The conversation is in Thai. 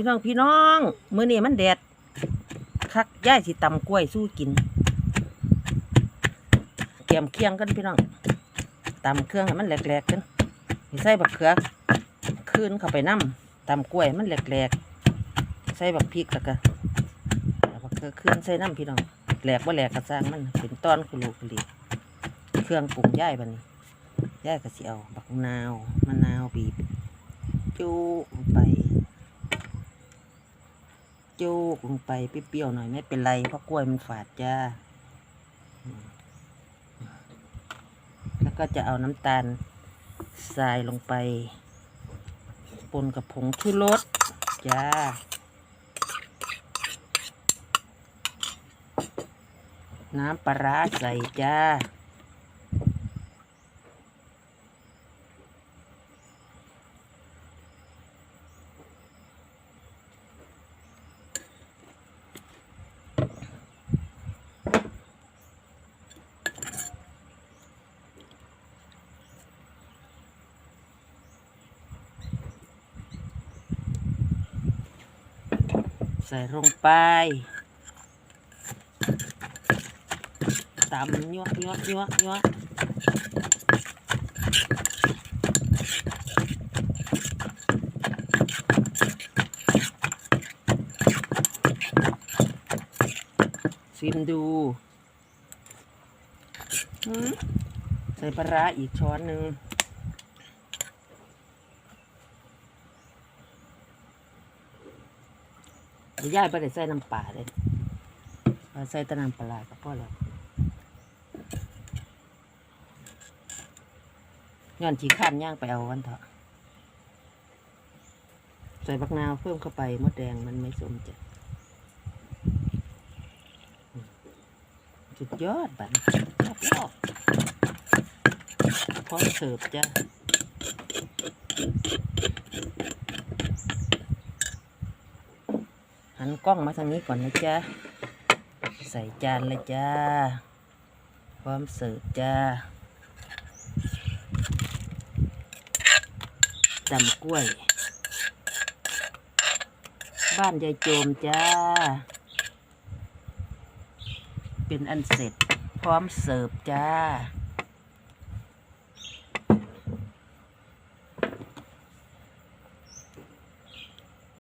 พี่น้องพี่น้องมื้อนี้มันแดดคักย่ายสิตำกล้วยสู้กินเกียมเคียงกันพี่น้องตำเครื่องให้มันแหลกๆกันใส่บักเขือคืนเข้าไปน้ำตำกล้วยมันแหลกๆใส่บักพริกแล้วก็แล้วบักเขือคืนใส่น้ำพี่น้องแหลกว่าแหลกกระซังมันเป็นตอนคุลูคุลีเครื่องปรุงย่ายบันี้ย่ายก็สิเอาบักนาวมะนาวบีบจูไป โจกลงไปเปรี้ยวๆหน่อยไม่เป็นไรเพราะกล้วยมันฝาดจ้า แล้วก็จะเอาน้ำตาลทรายลงไปปนกับผงชูรสจ้า น้ำปลาร้าใส่จ้า ใส่ลงไปตำยั่วยั่วยั่วยั่วชิมดูใส่ปลาร้าอีกช้อนหนึ่ง เดี๋ ยวย่ายไปได้ใส่น้ำปลาเลยใส่ตะน้ำปลาก็พอแล้วย้อนขี้ข้านย่างไปเอาวันเถอะใส่บักนาวเพิ่มเข้าไปมดแดงมันไม่สมจ้ะสุดยอดบัดนชอบชอบพร้อมเสิร์ฟจ้ะ หันกล้องมาทางนี้ก่อนนะจ๊ะ ใส่จานเลยจ้า พร้อมเสิร์ฟจ้าตำกล้วย บ้านยายโจมจ้า เป็นอันเสร็จ พร้อมเสิร์ฟจ้า